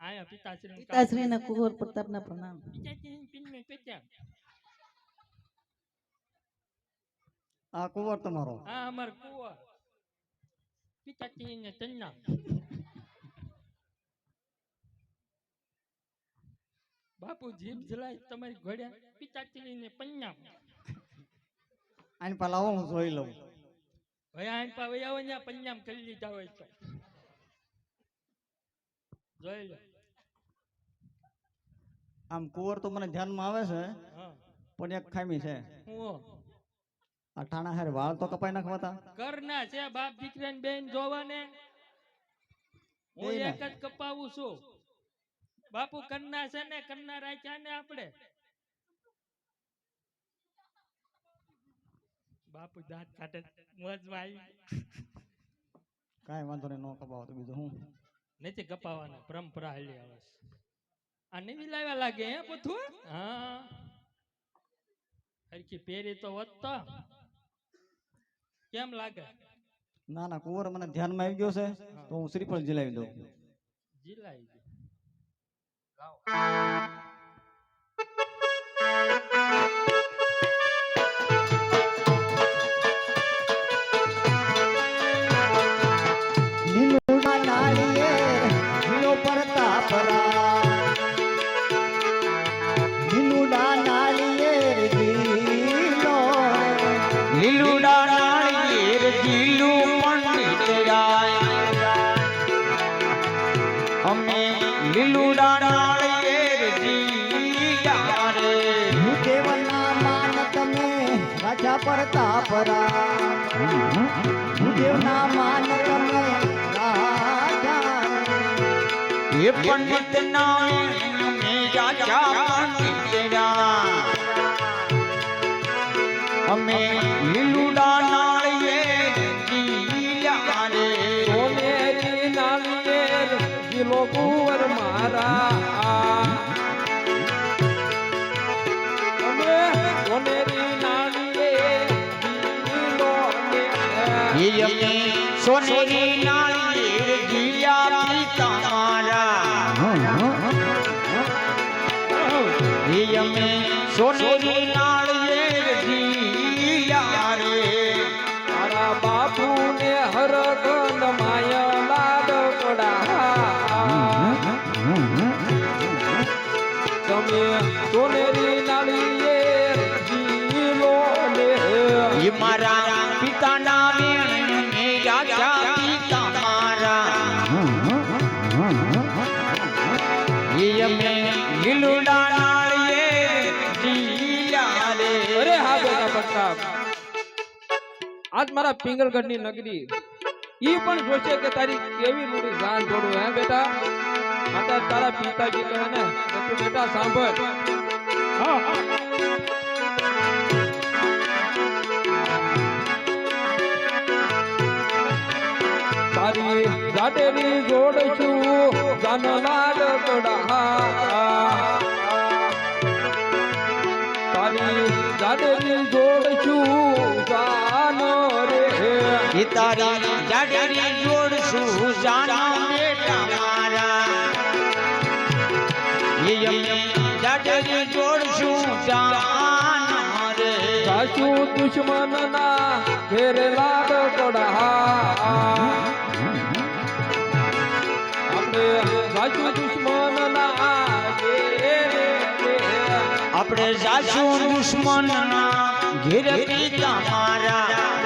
આયા પિતાશ્રી કુંવર પ્રણામ. આ કુંવર તમારો. અમાર કુંવર. ને તન્ના. બાપુ જીભ જલાય તમારી ઘોડ્યા પિતાશ્રી ને પન્ના આની પેલા હું જોઈ લઉં. આવો ને પન્નામ કરી લીધા હોય તો. જોઈ લો. આમ કુંવર તો મને ધ્યાનમાં આવે છે પણ એક ખામી છે. અઠાણા હારે વાળ તો કપાઈ નાખવાતા. કરના છે બાપ દીકરાની બેન જોવાને. હું એક જ કપાવું છું. બાપુ કરના છે ને કન્ના રાખ્યા ને આપણે. બાપુ દાંત કાઢે મોજમાં આવી. કાંઈ વાંધો નહીં ન કપાવો તો બીજું હું. નથી કપાવાના પરંપરા હાલી આવે છે. આ નવી લાવ્યા લાગે હે બધું? હા. હરખી પહેરી તો વધતા કેમ લાગે? ના ના કુંવર મને ધ્યાનમાં આવી ગયો છે તો હું શ્રીફળ જીલાવી દઉં. જીલાવી દઉં લીલુડા લીલુડા નાળિયેર જીલું પણ નીતરાય અમે જીયા રે ભૂદેવના માન તમે રાજા પ્રતાપરા ભૂદેવના માન તમે રાજા એ પંડિત રાજા અમે લીલુડા નાળિયેર જીયા રે સોનેરી નાળિયેર ગીલો કુંવર મારા. અમે સોનેરી નાળિયેર ગીલો ને એ અમે સોનેરી નાળિયેર એ મારા પિતાના વેણ ને રાજા પિતા મારા એ અમે લીલુડા નાળિયેર જીયા રે અરે હા બેટા પ્રતાપ આજ મારા પિંગલગઢની નગરી ઈ પણ જોશે કે તારી કેવી રૂડી જાન જોડું હે બેટા માતા તારા પિતાજી કહે ને કે તું બેટા સાંભળ તારી ગાડેની જોડ છું. જાન લાડ કોડા તારી ગાડેની જોડ છું. જાન રે તારી જાડેરી જોડશું જાના બેટા મારા એ અમે જાડેરી જોડશું જાના રે. સાચું દુશ્મન ના ઘેર લાડ કોડા આપણે જાશું દુશ્મન ઘેર મારા.